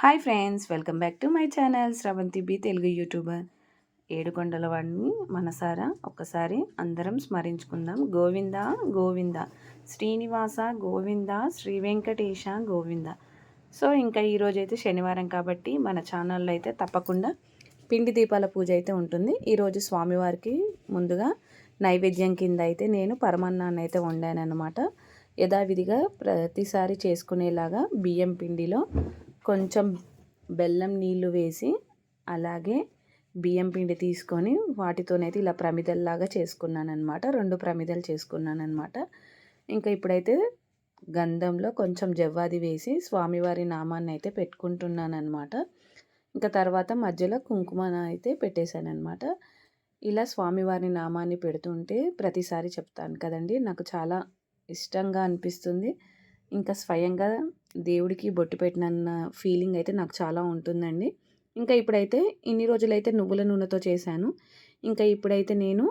Hi friends welcome back to my channel. Sravanthi B Telugu YouTuber. ఏడుకొండల వాడిని మనసారా? ఒక్కసారి అందరం స్మరించుకుందాం. గోవింద గోవింద. శ్రీనివాస గోవింద. శ్రీ వెంకటేశ గోవింద. సో ఇంకా ఈరోజైతే శనివారం కాబట్టి మన ఛానల్లో అయితే తప్పకుండా పిండి దీపాల పూజ అయితే ఉంటుంది. ఈరోజు స్వామివారికి ముందుగా నైవేద్యం కింద అయితే నేను పరమాన్నాన్ని అయితే వండాను అనమాట యథావిధిగా ప్రతిసారి చేసుకునేలాగా బియ్యం పిండిలో కొంచెం బెల్లం నీళ్ళు వేసి అలాగే బియ్యం పిండి తీసుకొని వాటితోనైతే ఇలా ప్రమిదల్లాగా చేసుకున్నాను అనమాట రెండు ప్రమిదలు చేసుకున్నాను అనమాట ఇంకా ఇప్పుడైతే గంధంలో కొంచెం జవ్వాది వేసి స్వామివారి నామాన్ని అయితే పెట్టుకుంటున్నాను అనమాట ఇంకా తర్వాత మధ్యలో కుంకుమ అయితే పెట్టేశాను అనమాట ఇలా స్వామివారి నామాన్ని పెడుతుంటే ప్రతిసారి చెప్తాను కదండి నాకు చాలా ఇష్టంగా అనిపిస్తుంది. ఇంకా స్వయంగా దేవుడికి బొట్టు పెట్టినన్న ఫీలింగ్ అయితే నాకు చాలా ఉంటుందండి. ఇంకా ఇప్పుడైతే ఇన్ని రోజులైతే నువ్వుల నూనెతో చేశాను. ఇంకా ఇప్పుడైతే నేను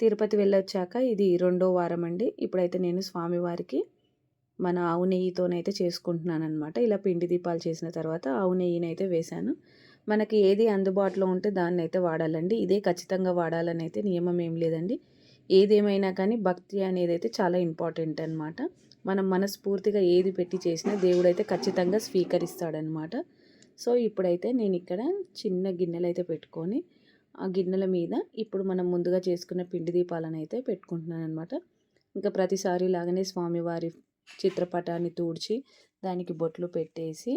తిరుపతి వెళ్ళొచ్చాక ఇది రెండో వారం అండి ఇప్పుడైతే నేను స్వామివారికి మన ఆవు నెయ్యితోనైతే చేసుకుంటున్నాను అనమాట ఇలా పిండి దీపాలు చేసిన తర్వాత ఆవు నెయ్యిని అయితే వేశాను. మనకి ఏది అందుబాటులో ఉంటే దాన్ని అయితే వాడాలండి. ఇదే ఖచ్చితంగా వాడాలని అయితే నియమం ఏం లేదండి. ఏదేమైనా కానీ భక్తి అనేది అయితే చాలా ఇంపార్టెంట్ అనమాట మనం మనస్ఫూర్తిగా ఏది పెట్టి చేసినా దేవుడైతే ఖచ్చితంగా స్వీకరిస్తాడనమాట. సో ఇప్పుడైతే నేను ఇక్కడ చిన్న గిన్నెలు అయితే పెట్టుకొని ఆ గిన్నెల మీద ఇప్పుడు మనం ముందుగా చేసుకున్న పిండి దీపాలను అయితే పెట్టుకుంటున్నాను అనమాట ఇంకా ప్రతిసారి లాగానే స్వామివారి చిత్రపటాన్ని తూడ్చి దానికి బొట్లు పెట్టేసి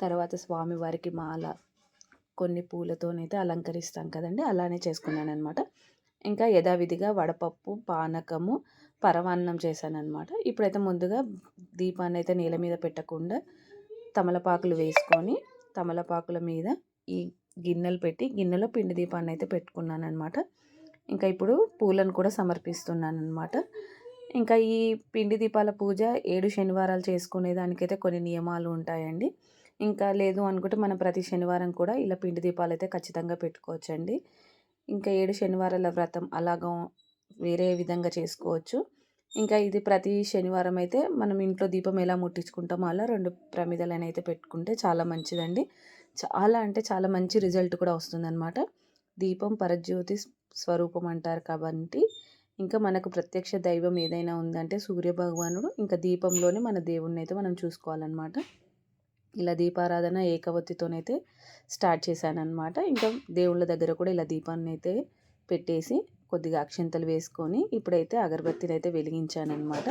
తర్వాత స్వామివారికి మాల కొన్ని పూలతోనైతే అలంకరిస్తాం కదండి అలానే చేసుకున్నాను అనమాట ఇంకా యథావిధిగా వడపప్పు పానకము పరమాన్నం చేశాను అనమాట ఇప్పుడైతే ముందుగా దీపాన్ని అయితే నేల మీద పెట్టకుండా తమలపాకులు వేసుకొని తమలపాకుల మీద ఈ గిన్నెలు పెట్టి గిన్నెలో పిండి దీపాన్ని అయితే పెట్టుకున్నాను అనమాట ఇంకా ఇప్పుడు పూలను కూడా సమర్పిస్తున్నాను అనమాట ఇంకా ఈ పిండి దీపాల పూజ ఏడు శనివారాలు చేసుకునే దానికైతే కొన్ని నియమాలు ఉంటాయండి. ఇంకా లేదు అనుకుంటే మనం ప్రతి శనివారం కూడా ఇలా పిండి దీపాలు అయితే ఖచ్చితంగా పెట్టుకోవచ్చండి. ఇంకా ఏడు శనివారాల వ్రతం అలాగా వేరే విధంగా చేసుకోవచ్చు. ఇంకా ఇది ప్రతి శనివారం అయితే మనం ఇంట్లో దీపం ఎలా ముట్టించుకుంటామో అలా రెండు ప్రమిదలను అయితే పెట్టుకుంటే చాలా మంచిదండి. చాలా అంటే చాలా మంచి రిజల్ట్ కూడా వస్తుందన్నమాట. దీపం పరజ్యోతి స్వరూపం అంటారు కాబట్టి ఇంకా మనకు ప్రత్యక్ష దైవం ఏదైనా ఉందంటే సూర్య భగవానుడు ఇంకా దీపంలోనే మన దేవుణ్ణి అయితే మనం చూసుకోవాలన్నమాట. ఇలా దీపారాధన ఏకవత్తితోనైతే స్టార్ట్ చేశానన్నమాట. ఇంకా దేవుళ్ళ దగ్గర కూడా ఇలా దీపాన్ని అయితే పెట్టేసి కొద్దిగా అక్షంతలు వేసుకొని ఇప్పుడైతే అగరబత్తిని అయితే వెలిగించానమాట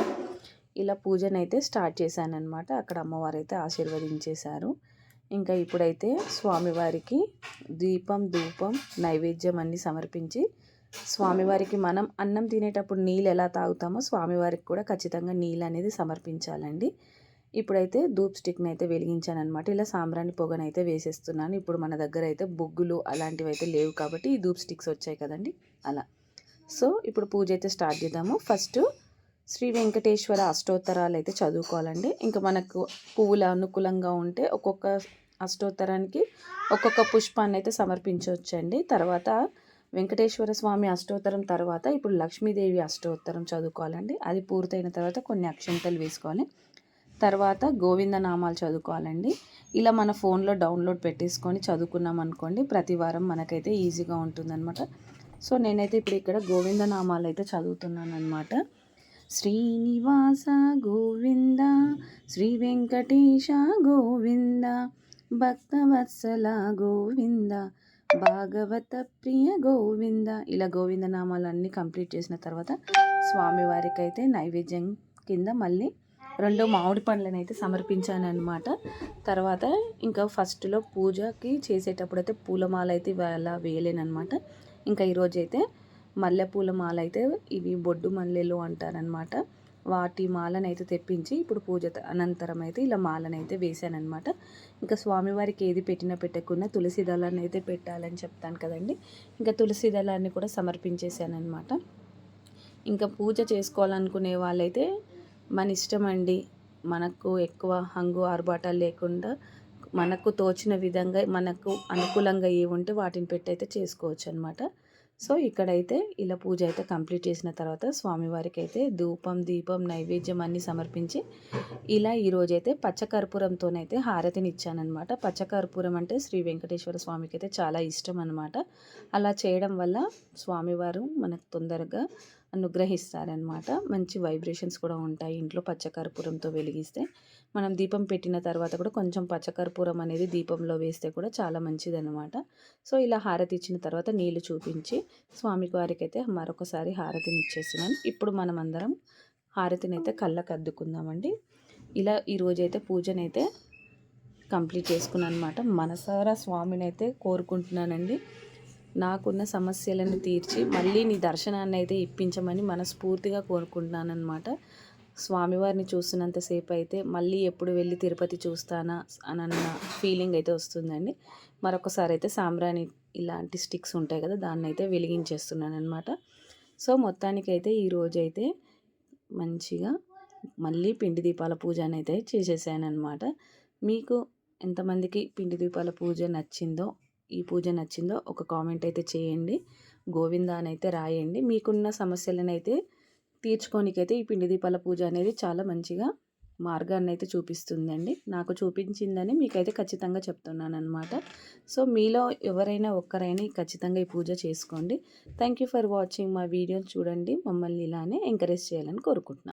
ఇలా పూజనైతే స్టార్ట్ చేశానమాట అక్కడ అమ్మవారు అయితే ఆశీర్వదించేశారు. ఇంకా ఇప్పుడైతే స్వామివారికి దీపం ధూపం నైవేద్యం అన్నీ సమర్పించి స్వామివారికి మనం అన్నం తినేటప్పుడు నీళ్ళు ఎలా తాగుతామో స్వామివారికి కూడా ఖచ్చితంగా నీళ్ళు అనేది సమర్పించాలండి. ఇప్పుడైతే ధూప్ స్టిక్ని అయితే వెలిగించాను అనమాట ఇలా సాంబ్రాణి పొగనైతే వేసేస్తున్నాను. ఇప్పుడు మన దగ్గర అయితే బొగ్గులు అలాంటివి అయితే లేవు కాబట్టి ఈ ధూప్ స్టిక్స్ వచ్చాయి కదండి. అలా. సో ఇప్పుడు పూజ అయితే స్టార్ట్ చేద్దాము. ఫస్ట్ శ్రీ వెంకటేశ్వర అష్టోత్తరాలు అయితే చదువుకోవాలండి. ఇంకా మనకు పువ్వులు అనుకూలంగా ఉంటే ఒక్కొక్క అష్టోత్తరానికి ఒక్కొక్క పుష్పాన్ని అయితే సమర్పించవచ్చండి. తర్వాత వెంకటేశ్వర స్వామి అష్టోత్తరం తర్వాత ఇప్పుడు లక్ష్మీదేవి అష్టోత్తరం చదువుకోవాలండి. అది పూర్తయిన తర్వాత కొన్ని అక్షంతలు వేసుకోవాలి. తర్వాత గోవింద నామాలు చదువుకోవాలండి. ఇలా మన ఫోన్లో డౌన్లోడ్ పెట్టేసుకొని చదువుకున్నాం అనుకోండి ప్రతి వారం మనకైతే ఈజీగా ఉంటుందన్నమాట. సో నేనైతే ఇప్పుడు ఇక్కడ గోవింద నామాలు అయితే చదువుతున్నాను అనమాట శ్రీనివాస గోవింద శ్రీ వెంకటేశ గోవింద భక్తవత్సల గోవింద భాగవత ప్రియ గోవింద. ఇలా గోవింద నామాలు అన్నీ కంప్లీట్ చేసిన తర్వాత స్వామివారికి అయితే నైవేద్యం కింద మళ్ళీ రెండు మామిడి పండ్లను అయితే సమర్పించాను అనమాట తర్వాత ఇంకా ఫస్ట్లో పూజకి చేసేటప్పుడు అయితే పూలమాల అయితే అలా వేయలేనమాట ఇంకా ఈరోజు అయితే మల్లెపూల మాల అయితే ఇవి బొడ్డు మల్లెలు అంటారనమాట. వాటి మాలను అయితే తెప్పించి ఇప్పుడు పూజ అనంతరం అయితే ఇలా మాలను అయితే వేసానమాట ఇంకా స్వామివారికి ఏది పెట్టినా పెట్టకుండా తులసి దళాన్ని అయితే పెట్టాలని చెప్తాను కదండి. ఇంకా తులసి దళాన్ని కూడా సమర్పించేశానమాట ఇంకా పూజ చేసుకోవాలనుకునే వాళ్ళైతే మన ఇష్టం అండి మనకు ఎక్కువ హంగు ఆర్భాటాలు లేకుండా మనకు తోచిన విధంగా మనకు అనుకూలంగా ఏ ఉంటే వాటిని పెట్టి అయితే చేసుకోవచ్చు అనమాట సో ఇక్కడైతే ఇలా పూజ అయితే కంప్లీట్ చేసిన తర్వాత స్వామివారికి అయితే ధూపం దీపం నైవేద్యం అన్నీ సమర్పించి ఇలా ఈరోజైతే పచ్చకర్పూరంతోనైతే హారతిని ఇచ్చానమాట పచ్చకర్పూరం అంటే శ్రీ వెంకటేశ్వర స్వామికి అయితే చాలా ఇష్టం అనమాట అలా చేయడం వల్ల స్వామివారు మనకు తొందరగా అనుగ్రహిస్తారనమాట మంచి వైబ్రేషన్స్ కూడా ఉంటాయి ఇంట్లో పచ్చకర్పూరంతో వెలిగిస్తే. మనం దీపం పెట్టిన తర్వాత కూడా కొంచెం పచ్చకర్పూరం అనేది దీపంలో వేస్తే కూడా చాలా మంచిదన్నమాట. సో ఇలా హారతి ఇచ్చిన తర్వాత నీళ్ళు చూపించి స్వామికి వారికి అయితే మరొకసారి హారతిని ఇచ్చేస్తున్నాను. ఇప్పుడు మనం అందరం హారతిని అయితే కళ్ళకు అద్దుకుందామండి. ఇలా ఈరోజైతే పూజనైతే కంప్లీట్ చేసుకున్నాను అనమాట మనసారా స్వామిని అయితే కోరుకుంటున్నానండి. నాకున్న సమస్యలను తీర్చి మళ్ళీ నీ దర్శనాన్ని అయితే ఇప్పించమని మనస్ఫూర్తిగా కోరుకుంటున్నాను అనమాట స్వామివారిని చూస్తున్నంతసేపు అయితే మళ్ళీ ఎప్పుడు వెళ్ళి తిరుపతి చూస్తానా అని అన్న ఫీలింగ్ అయితే వస్తుందండి. మరొకసారి అయితే సాంబ్రాణి ఇలాంటి స్టిక్స్ ఉంటాయి కదా దాన్ని అయితే వెలిగించేస్తున్నాను అనమాట సో మొత్తానికి అయితే ఈరోజు అయితే మంచిగా మళ్ళీ పిండి దీపాల పూజ అయితే అనమాట మీకు ఎంతమందికి పిండి దీపాల పూజ నచ్చిందో ఈ పూజ నచ్చిందో ఒక కామెంట్ అయితే చేయండి. గోవిందా అని అయితే రాయండి. మీకున్న సమస్యలను అయితే తీర్చుకోనికైతే ఈ పిండి దీపాల పూజ అనేది చాలా మంచిగా మార్గాన్ని అయితే చూపిస్తుందండి. నాకు చూపించిందని మీకైతే ఖచ్చితంగా చెప్తున్నాను అనమాట సో మీలో ఎవరైనా ఒక్కరైనా ఖచ్చితంగా ఈ పూజ చేసుకోండి. థ్యాంక్ యూ ఫర్ వాచింగ్ మా వీడియో చూడండి. మమ్మల్ని ఇలానే ఎంకరేజ్ చేయాలని కోరుకుంటున్నాను